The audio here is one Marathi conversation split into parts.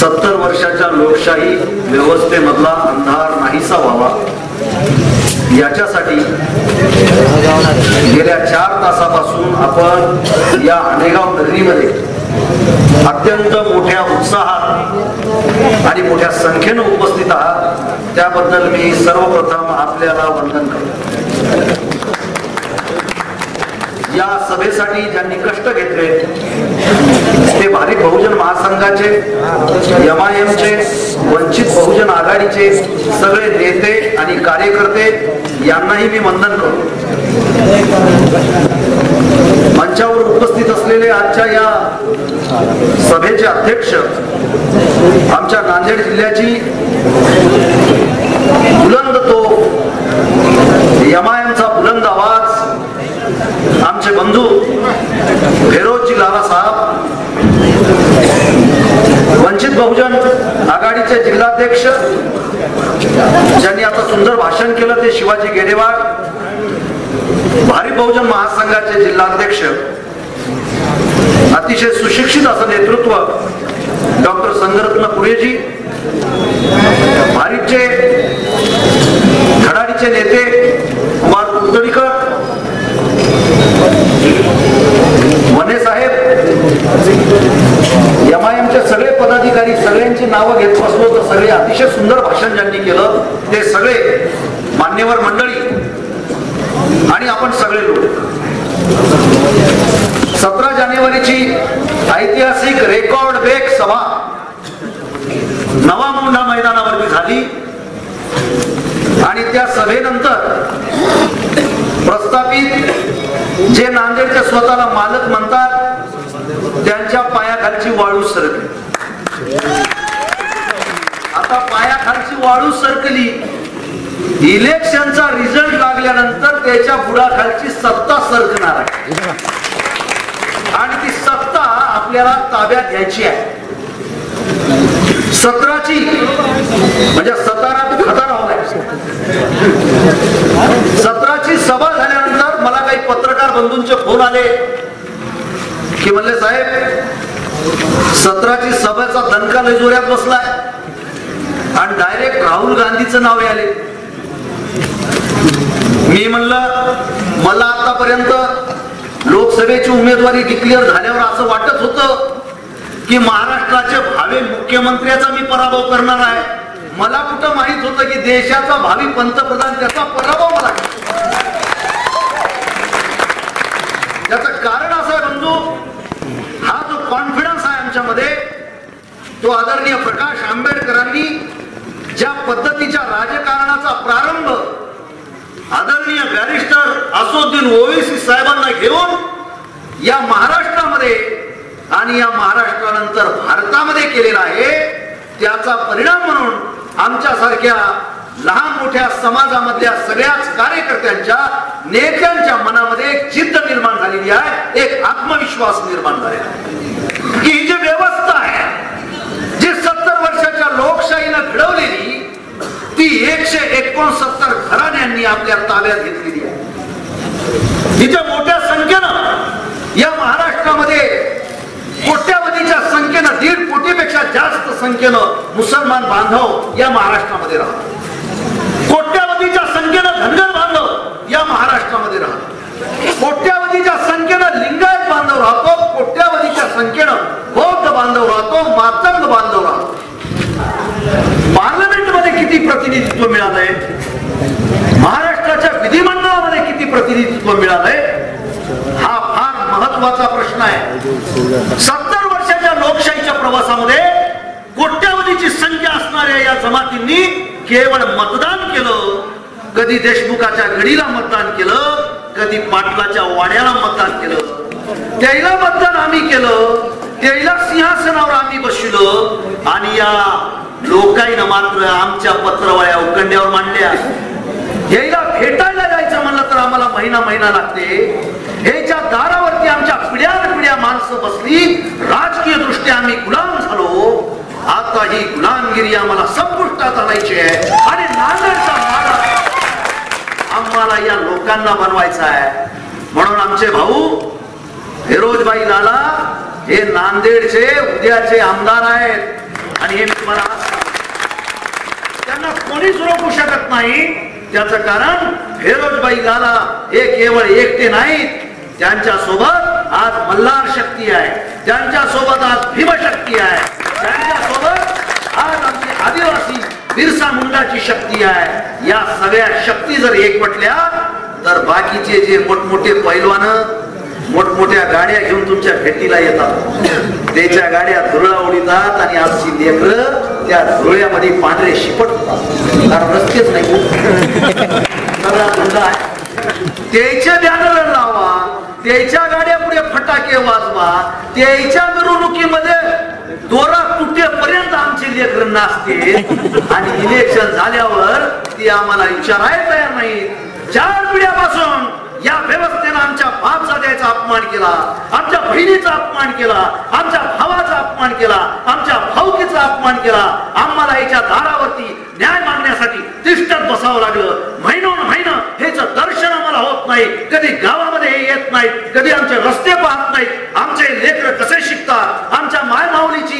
सत्तर वर्षाच्या लोकशाही व्यवस्थेमधला अंधार नाहीसा व्हावा. याच्यासाठी गेल्या चार तासापासून आपण या अनेगाव नगरीमध्ये अत्यंत मोठ्या उत्साहात आणि मोठ्या संख्येनं उपस्थित आहात. त्याबद्दल मी सर्वप्रथम आपल्याला वंदन करतो. या सभेसाठी ज्यांनी कष्ट घेतले ते भारिक बहुजन महासंघाचे एमआयएमचे वंचित बहुजन आघाडीचे सगळे नेते आणि कार्यकर्ते यांनाही मी वंदन करतो. मंचावर उपस्थित असलेले आजच्या या सभेचे अध्यक्ष आमच्या नांदेड जिल्ह्याची बुलंद तो एमआयएमचा बुलंद आवाज आमचे बंधू फेरोजी लाला साहेब वंचित बहुजन आघाडीचे जिल्हाध्यक्ष ज्यांनी आता सुंदर भाषण केलं ते शिवाजी गेडेवाड भारी बहुजन महासंघाचे जिल्हाध्यक्ष अतिशय सुशिक्षित असं नेतृत्व डॉक्टर संगरत्न पुरेजी भारीचे धडाडीचे नेते कुमार कुलतडीकर मने साहेब एमआयएमचे सगळे पदाधिकारी सगळ्यांची नावं घेत बसलो तर सगळे अतिशय सुंदर भाषण ज्यांनी केलं ते सगळे मान्यवर मंडळी आणि आपण सगळे लोक सतरा जानेवारीची ऐतिहासिक रेकॉर्ड ब्रेक सभा. नवा मुंडा मैदानावरती झाली. आणि त्या सभेनंतर प्रस्थापित जे नांदेडच्या स्वतःला मालक म्हणतात त्यांच्या पायाखालची वाळू सरकली. आता पायाखालची वाळू सरकली. इलेक्शनचा रिझल्ट लागल्यानंतर त्याच्या बुडाखालची सत्ता सरकणार आहे. आणि ती आपल्याला ताब्यात घ्यायची आहे. सतराची म्हणजे सतारा ते खतारा होणार सतराची सभा झाल्यानंतर मला काही पत्रकार बंधूंचे फोन आले की म्हणले साहेब सतराची सभेचा दणका लय जोऱ्यात बसलाय आणि डायरेक्ट राहुल गांधीचं नाव आले मी म्हणलं मला आतापर्यंत लोकसभेची उमेदवारी डिक्लेअर झाल्यावर असं वाटत होतं की महाराष्ट्राचे भावी मुख्यमंत्र्याचा मी पराभव करणार आहे. मला कुठं माहीत होतं की देशाचा भावी पंतप्रधान त्याचा पराभव मला त्याचं कारण असं रंजू हा जो कॉन्फिडन्स आहे आमच्यामध्ये तो आदरणीय प्रकाश आंबेडकरांनी ज्या पद्धतीच्या राजकारणाचा प्रारंभ आदरणीय बॅरिस्टर असोद्दीन ओवेसी साहेबांना घेऊन या महाराष्ट्रामध्ये आणि या महाराष्ट्रानंतर भारतामध्ये केलेला आहे त्याचा परिणाम म्हणून आमच्या सारख्या लहान मोठ्या समाजामधल्या सगळ्याच कार्यकर्त्यांच्या नेत्यांच्या मनामध्ये एक जिद्द निर्माण झालेली आहे एक आत्मविश्वास निर्माण झालेला आहे. की ही जी व्यवस्था आहे जी सत्तर वर्षाच्या लोकशाहीनं घडवलेली ती एकशे एकोणसत्तर घराण्यांनी आपल्या ताब्यात घेतलेली आहे. तिच्या मोठ्या संख्येनं कर्नाटकामध्ये कोट्यावधीच्या संख्येनं दीड कोटीपेक्षा जास्त संख्येनं मुसलमान बांधव या महाराष्ट्रामध्ये राहतात. कोट्यावधीच्या संख्येनं धनगर बांधव या महाराष्ट्रामध्ये राहतात. कोट्यावधीच्या संख्येनं लिंगायत बांधव राहतो कोट्यावधीच्या संख्येनं बौद्ध बांधव राहतो मातंग बांधव राहतो. पार्लमेंटमध्ये किती प्रतिनिधित्व मिळालंय? महाराष्ट्राच्या विधिमंडळामध्ये किती प्रतिनिधित्व मिळालंय? महत्त्वाचा प्रश्न आहे. सत्तर वर्षाच्या लोकशाहीच्या प्रवासामध्ये कोट्यावधीची संख्या असणाऱ्या या जमातींनी केवळ मतदान केलं. कधी देशमुखाच्या गडीला मतदान केलं कधी पाटलाच्या वाड्याला मतदान केलं. त्याला मतदान आम्ही केलं त्याला सिंहासनावर आम्ही बसलो आणि या लोकाईनं मात्र आमच्या पत्रवाळ्या उकंड्यावर मांडल्या. यायला भेटायला जायचं म्हणलं तर आम्हाला महिना महिना लागते. ह्याच्या दारावरती आमच्या पिढ्यान पिढ्या माणसं बसली राजकीय दृष्ट्या आम्ही गुलाम झालो. आता ही गुलामगिरी आम्हाला संपुष्टात आणायची आहे. आणि नांदेडचा मारा आम्हाला या लोकांना बनवायचा आहे. म्हणून आमचे भाऊ फिरोजबाई लाला हे नांदेडचे उद्याचे आमदार आहेत. आणि हे मी तुम्हाला त्यांना कोणीच रोखू शकत नाही. त्याचं कारण फेरोजबाई लाला हे केवळ एकटे नाहीत. त्यांच्यासोबत आज मल्हार शक्ती आहे त्यांच्यासोबत आज भीमशक्ती आहे ज्यांच्या सोबत आज आमची आदिवासी बिरसा मुंडाची शक्ती आहे या सगळ्या शक्ती जर एकवटल्या तर बाकीचे जे मोठमोठे पैलवान मोठमोठ्या गाड्या घेऊन तुमच्या भेटीला येतात. त्याच्या गाड्या धुरळा उडीतात आणि आमची लेकर त्या धुळ्यामध्ये पांढरे शिपटतात कारण रस्तेच नाही हो. सगळा आहे. त्याचे बॅनर लावा. त्याच्या गाड्या पुढे फटाके वाजवा त्याच्या मिरवणुकीमध्ये दोरा तुटेपर्यंत आमचे लेकर नाचते आणि इलेक्शन झाल्यावर ती आम्हाला विचारायला तयार नाही चार पिढ्यापासून या त्यानं आमच्या बापजाद्याचा अपमान केला आमच्या बहिणीचा अपमान केला आमच्या भावाचा अपमान केला आमच्या भाऊकीचा अपमान केला. आम्हाला याच्या दारावरती न्याय मागण्यासाठी तिष्ठत बसावं लागलं. महिनोन महिना हेच दर्शन आम्हाला होत नाही. कधी गावामध्ये हे येत नाही कधी आमचे रस्ते पाहत नाहीत आमचे लेकर कसे शिकतात आमच्या माय माऊलीची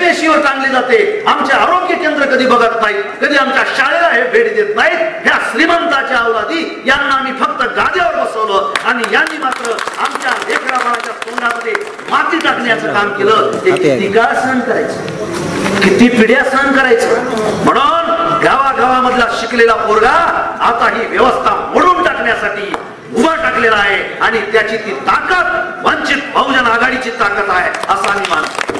वेशीवर टांगली जाते. आमचे आरोग्य केंद्र कधी बघत नाहीत कधी आमच्या शाळेला हे भेट देत नाहीत. ह्या श्रीमंताच्या अवलादी यांना आम्ही फक्त गाद्यावर बसवलं आणि यांनी मात्र आमच्या लेकरा बाळाच्या तोंडामध्ये माती टाकण्याचं काम केलं. हे किती काळ सहन करायचं? किती पिढ्या सहन करायचं? म्हणून गावागावामधला शिकलेला पोरगा आता ही व्यवस्था मोडून टाकण्यासाठी उभा टाकलेला आहे आणि त्याची ती ताकद वंचित बहुजन आघाडीची ताकद आहे असं आम्ही मानतो.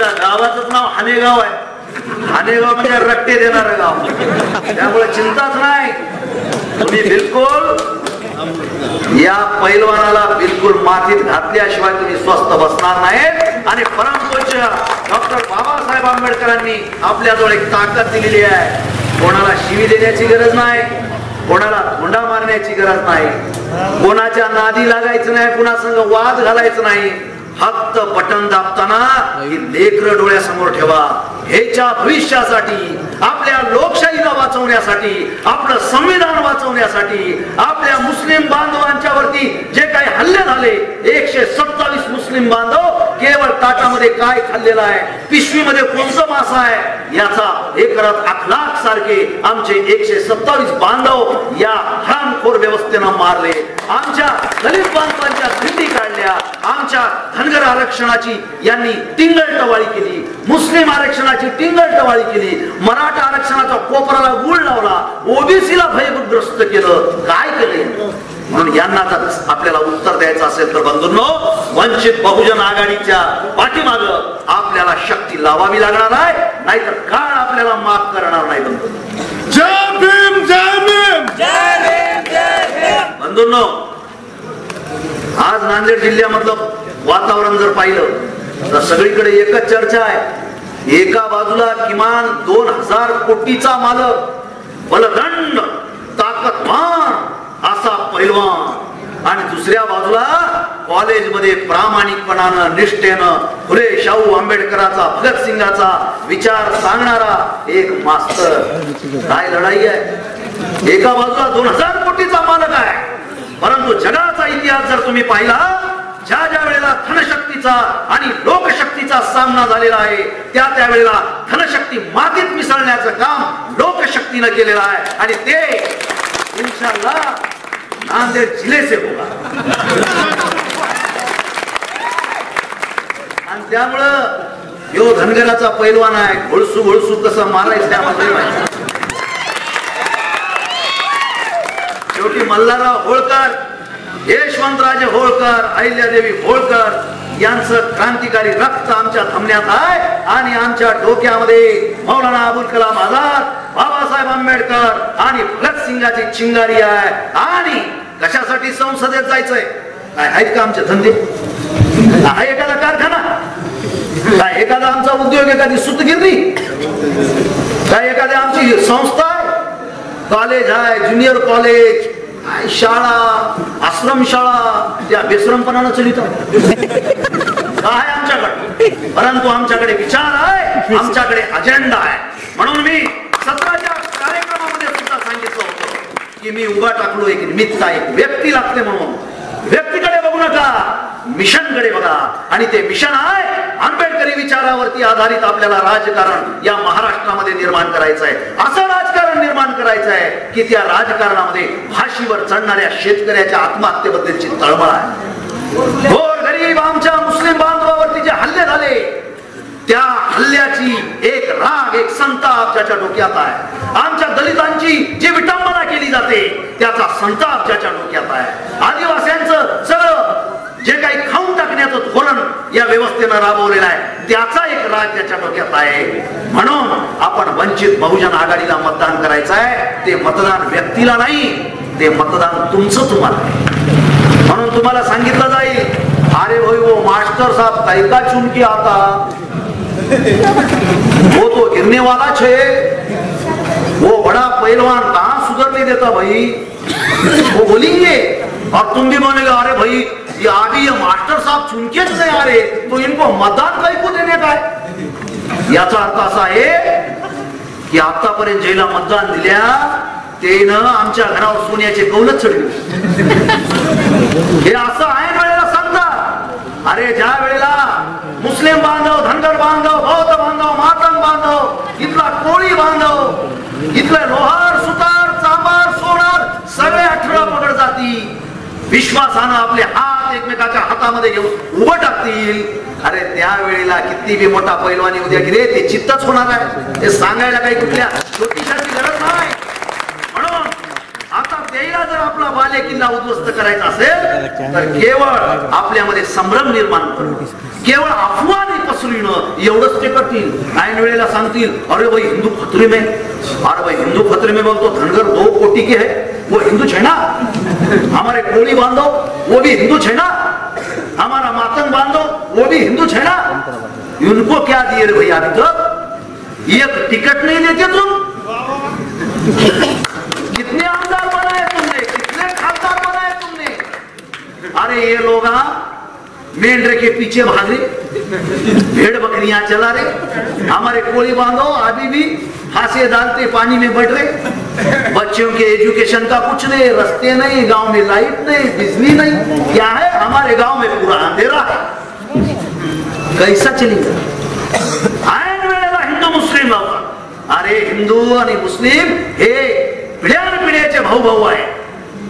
तुमच्या गावाचं नाव हानेगाव आहे. हानेगाव म्हणजे रट्टे देणार गाव. त्यामुळे चिंताच नाही. तुम्ही बिलकुल या पैलवानाला बिलकुल मातीत घातल्याशिवाय तुम्ही स्वस्त बसणार नाहीत. आणि परमपूज्य डॉक्टर बाबासाहेब आंबेडकरांनी आपल्याजवळ एक ताकद दिलेली आहे. कोणाला शिवी देण्याची गरज नाही. कोणाला धोंडा मारण्याची गरज नाही. कोणाच्या नादी लागायचं नाही कुणासंग वाद घालायचं नाही. फक्त बटन दाबताना ही लेकर डोळ्यासमोर ठेवा. हेच्या भविष्यासाठी आपल्या लोकशाहीला वाचवण्यासाठी आपलं संविधान वाचवण्यासाठी आपल्या मुस्लिम बांधवांच्या वरती जे काही हल्ले झाले एकशे सत्तावीस मुस्लिम बांधव केवळ ताटामध्ये काय खाल्लेलं आहे? पिशवीमध्ये कोणतं मासा आहे? याचा हे करत अखलाक सारखे आमचे एकशे सत्तावीस बांधव या हरामखोर व्यवस्थेनं मारले. आमच्या दलित बांधवांच्या धिंडी काढल्या. आमच्या धनगर आरक्षणाची यांनी टिंगल टवाळी केली. मुस्लिम आरक्षणाची टिंगल टवाळी केली. मराठा आरक्षणाचा कोपराला गुळ लावला. ओबीसीला भयग्रस्त केलं. काय केले? म्हणून यांना जर आपल्याला उत्तर द्यायचं असेल तर बंधूंनो वंचित बहुजन आघाडीच्या पाठीमाग आपल्याला शक्ती लावावी लागणार आहे नाहीतर काळ आपल्याला माफ करणार नाही बंधू. जय भीम जय भीम! बंधूंनो आज नांदेड जिल्ह्यामधलं वातावरण जर पाहिलं तर सगळीकडे एकच चर्चा आहे. एका बाजूला किमान दोन हजार कोटीचा मालक बलदंड ताकदवान असा पैलवान आणि दुसऱ्या बाजूला कॉलेजमध्ये प्रामाणिकपणानं निष्ठेनं फुले शाहू आंबेडकरांचा भगतसिंगाचा विचार सांगणारा एक मास्तर. काय लढाई आहे? एका बाजूला दोन हजार कोटीचा मालक आहे. परंतु जगाचा इतिहास जर तुम्ही पाहिला ज्या ज्या वेळेला धनशक्तीचा आणि लोकशक्तीचा सामना झालेला आहे त्या त्यावेळेला धनशक्ती मातीत मिसळण्याचं काम लोकशक्तीनं केलेलं आहे. आणि ते इन्शाल्लाह नांदेड जिल्हे से होगा आणि त्यामुळं यो धनगराचा पैलवान आहे. घोळसू घोळसू कसं मारायचं त्यामध्ये शेवटी मल्हारराव होळकर यशवंतराजे होळकर अहिल्यादेवी होळकर यांचं क्रांतिकारी रक्त आमच्या धमन्यात आहे आणि आमच्या डोक्यामध्ये मौलाना अबुल कलाम आझाद बाबासाहेब आंबेडकर आणि भगतसिंगाची चिंगारी आहे. आणि कशासाठी संसदेत जायचंय? काय आहेत का आमचे धंदे? आहे एखादा कारखाना? काय एखादा आमचा उद्योग एखादी सुतगिरणी? काय एखादी आमची संस्था? कॉलेज आहे ज्युनियर कॉलेज शाळा आश्रम शाळा त्या बेश्रमपणानं चलित. काय आमच्याकडे? परंतु आमच्याकडे विचार आहे आमच्याकडे अजेंडा आहे. म्हणून मी सत्राच्या कार्यक्रमामध्ये सुद्धा सांगितलं होतं की मी उभा टाकलो एक निमित्त आहे, एक व्यक्ती लागते म्हणून. व्यक्तीकडे बघू नका. मिशनकडे बघा. आणि ते मिशन आहे. आंबेडकरी विचारावरती आधारित आपल्याला राजकारण या महाराष्ट्रामध्ये निर्माण करायचं आहे. असं राजकारण निर्माण करायचं आहे की त्या राजकारणामध्ये भाषीवर चढणाऱ्या शेतकऱ्याच्या आत्महत्येबद्दलची तळमळ आहे. गोर गरीब आमच्या मुस्लिम बांधवावरती जे हल्ले झाले त्या हल्ल्याची एक राग एक संताप ज्याच्या डोक्यात आहे. आमच्या दलितांची जी विटंबना केली जाते त्याचा संताप ज्याच्या डोक्यात आहे. आदिवास्यांचं सगळं जे काही खाऊन टाकण्याचं धोरण या व्यवस्थेनं राबवलेला आहे. त्याचा एक राग त्याच्या डोक्यात आहे. म्हणून आपण वंचित बहुजन आघाडीला मतदान करायचं आहे. ते मतदान व्यक्तीला नाही ते मतदान तुमचं तुम्हाला म्हणून तुम्हाला सांगितलं जाईल अरे भाई वो हो, मास्टर साहब तैका चुन के आता. वो तो गिरने वाला छे. हो, वो बड़ा पहलवान कहा सुधरने देता भाई? वो बोलेंगे. और तुम भी बोलेगा अरे भाई ये आदि ये मास्टर साहब चुनके नहीं आ रहे तो इनको मतदान कहीं को देने का है। याचा अर्थ असा आहे की आतापर्यंत जेला मतदान दिल्या तेनं आमच्या घरावर सोन्याचे कौलच चढले. हे असं आहे वेळेला सांगतात अरे ज्या वेळेला मुस्लिम बांधव धनगर बांधव बौद्ध बांधव मातंग बांधव इथला कोळी बांधव इथले लोहार सुतार चांबार सोनार सगळे अठरा पकड जाती. विश्वासानं आपले हात हात एकमेकाच्या हातामध्ये घेऊन उभं टाकतील. अरे त्यावेळेला किती बी मोठा पैलवानी उद्या की रे ते चित्तच होणार आहे. ते सांगायला काही कुठल्या ज्योतिषाची गरज नाही. म्हणून आता त्याला जर आपला बाले किल्ला उद्ध्वस्त करायचा असेल तर केवळ आपल्यामध्ये संभ्रम निर्माण करणं केवळ अफवा नाही पसरविणं एवढंच ते करतील. ऐन वेळेला सांगतील अरे भाई हिंदू खतरे में अरे भाई हिंदू खतरे में बोलतो धनगर दो कोटी के है. वो हिंदू है हमारे कोळी बांधो, वो भी हिंदू है ना। हमारा मातंग बांधो, वो भी हिंदू है ना। उनको क्या दिए रे भैया तक एक टिकट नहीं देते तुम। कितने आमदार बनाए तुमने, कितने खासदार बनाए तुमने। अरे ये लोग मेंढरे के पीछे भागे भेड़ बकरियाँ चला रहे। हमारे कोली बांधो, अभी भी फांसे डालते पानी में बढ़ रहे। बच्चों के एजुकेशन का कुछ नहीं रास्ते नहीं गांव में लाइट नहीं बिजली नहीं। क्या है? हमारे गांव में पूरा अंधेरा है। कैसा चलेगा ऐन वेळेला हिंदू मुस्लिम अरे हिंदू आणि मुस्लिम हे पिढ्यान पिढ्याचे भाऊ भाऊ आहे.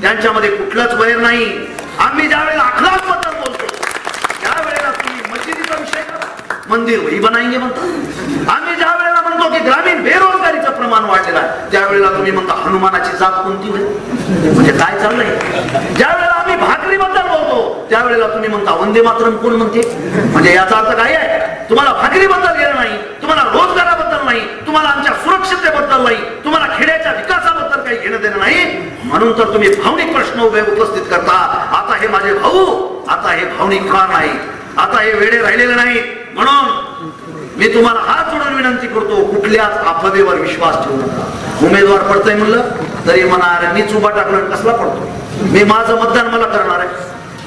त्यांच्यामध्ये कुठलंच वैर नाही. आम्ही ज्या वेळेला अखलाकबद्दल बोलतो त्यावेळेला तुम्ही मस्जिदीचा विषय करा. मंदिर वही बनाएंगे म्हणतो आम्ही ज्या वेळेला म्हणतो की ग्रामीण बेरोजगार हनुमान वाढलेला आहे त्यावेळेला तुम्ही म्हणता हनुमानाची जात कोणती होईल म्हणजे काय चाललंय? ज्यावेळेला आम्ही भाकरी बद्दल बोलतो त्यावेळेला तुम्ही म्हणता वंदे मातरम कोण म्हणते? म्हणजे याचा अर्थ काय आहे? तुम्हाला भाकरी बद्दल येणं नाही तुम्हाला रोजगाराबद्दल नाही तुम्हाला आमच्या सुरक्षतेबद्दल नाही तुम्हाला खेड्याच्या विकासाबद्दल काही घेणं देणं नाही. म्हणून तर तुम्ही भावनिक प्रश्न उभे उपस्थित करता. आता हे माझे भाऊ आता हे भावनिक का नाही आता हे वेळे राहिलेले नाही म्हणून मी तुम्हाला हात जोडून विनंती करतो कुठल्याच अफवेवर विश्वास ठेवू नका. उमेदवार पडतोय म्हणलं तरी म्हणा अरे चुबा टाकणार कसला पडतो? मी माझं मतदान मला करणार आहे.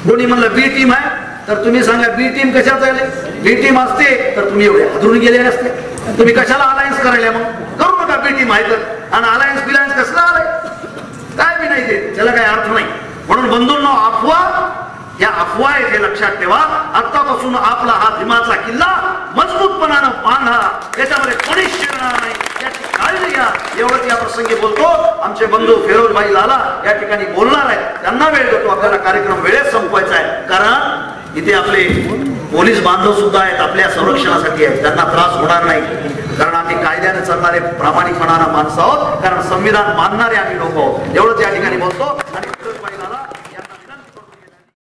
कोणी म्हणलं बी टीम आहे तर तुम्ही सांगा बी टीम कशात आले बी टीम असते तर तुम्ही एवढे हादरून गेले असते. तुम्ही कशाला अलायन्स करायला मग? करू नका बी टीम आहे तर. आणि अलायन्स बिलायन्स कसला आलाय? काय बी नाही ते. त्याला काही अर्थ नाही. म्हणून बंधूंनो अफवा या अफवा आहेत हे लक्षात ठेवा. आतापासून आपला हा भीमाचा किल्ला बांधा त्याच्यामध्ये कोणीच शिरणार नाही. याची काळजी घ्या. एवढंच या प्रसंगी बोलतो. आमचे बंधू फिरोजभाई लाला या ठिकाणी बोलणार आहेत. त्यांना वेळ देतो. आपल्याला कार्यक्रम वेळेत संपवायचा आहे. कारण इथे आपले पोलीस बांधव सुद्धा आहेत. आपल्या संरक्षणासाठी आहेत. त्यांना त्रास होणार नाही. कारण आम्ही कायद्याने चालणारे प्रामाणिकपणानं माणसं आहोत. कारण संविधान मानणारे आम्ही लोक आहोत. एवढंच या ठिकाणी बोलतो.